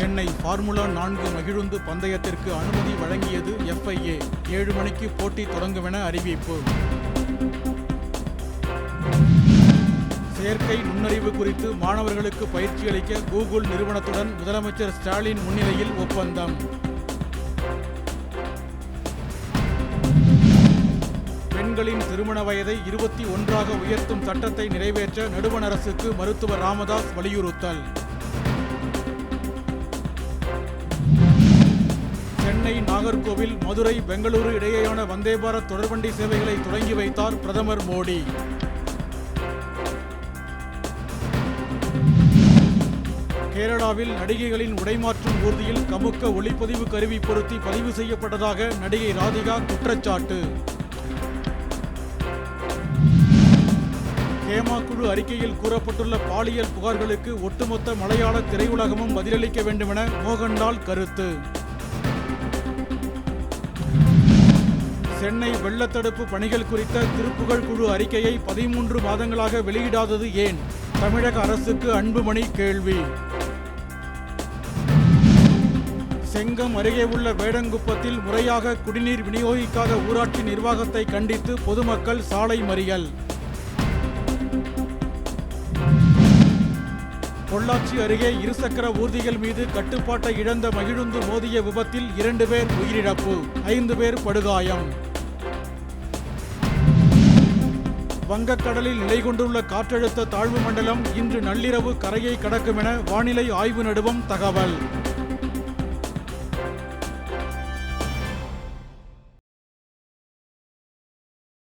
Chennai formula நான்கு மகிழுந்து பந்தயத்திற்கு அனுமதி வழங்கியது எஃப்ஐஏ ஏழு மணிக்கு போட்டி தொடங்குமென அறிவிப்பு. செயற்கை நுண்ணறிவு குறித்து மாணவர்களுக்கு பயிற்சி அளிக்க கூகுள் நிறுவனத்துடன் முதலமைச்சர் ஸ்டாலின் முன்னிலையில் ஒப்பந்தம். பெண்களின் திருமண வயதை இருபத்தி ஒன்றாக உயர்த்தும் சட்டத்தை நிறைவேற்ற நடுவண் அரசுக்கு மருத்துவர் ராமதாஸ் வலியுறுத்தல். சென்னை நாகர்கோவில் மதுரை பெங்களூரு இடையேயான வந்தே பாரத் தொடர்வண்டி சேவைகளை தொடங்கி வைத்தார் பிரதமர் மோடி. கேரளாவில் நடிகைகளின் உடைமாற்றும் ஊர்தியில் கமுக்க ஒளிப்பதிவு கருவி பொருத்தி பதிவு செய்யப்பட்டதாக நடிகை ராதிகா குற்றச்சாட்டு. ஹேமா குழு அறிக்கையில் கூறப்பட்டுள்ள பாலியல் புகார்களுக்கு ஒட்டுமொத்த மலையாள திரையுலகமும் பதிலளிக்க வேண்டுமென மோகன்லால் கருத்து. சென்னை வெள்ளத்தடுப்பு பணிகள் குறித்த திருப்புகழ் குழு அறிக்கையை பதிமூன்று மாதங்களாக வெளியிடாதது ஏன்? தமிழக அரசுக்கு அன்புமணி கேள்வி. செங்கம் அருகே உள்ள வேடங்குப்பத்தில் முறையாக குடிநீர் விநியோகிக்காத ஊராட்சி நிர்வாகத்தை கண்டித்து பொதுமக்கள் சாலை மறியல். பொள்ளாச்சி அருகே இருசக்கர ஊர்திகள் மீது கட்டுப்பாட்டை இழந்த மகிழுந்து மோதிய விபத்தில் இரண்டு பேர் உயிரிழப்பு ஐந்து பேர் படுகாயம். வங்கக்கடலில் நிலை கொண்டுள்ள காற்றழுத்த தாழ்வு மண்டலம் இன்று நள்ளிரவு கரையை கடக்கும் என வானிலை ஆய்வு நடுவம் தகவல்.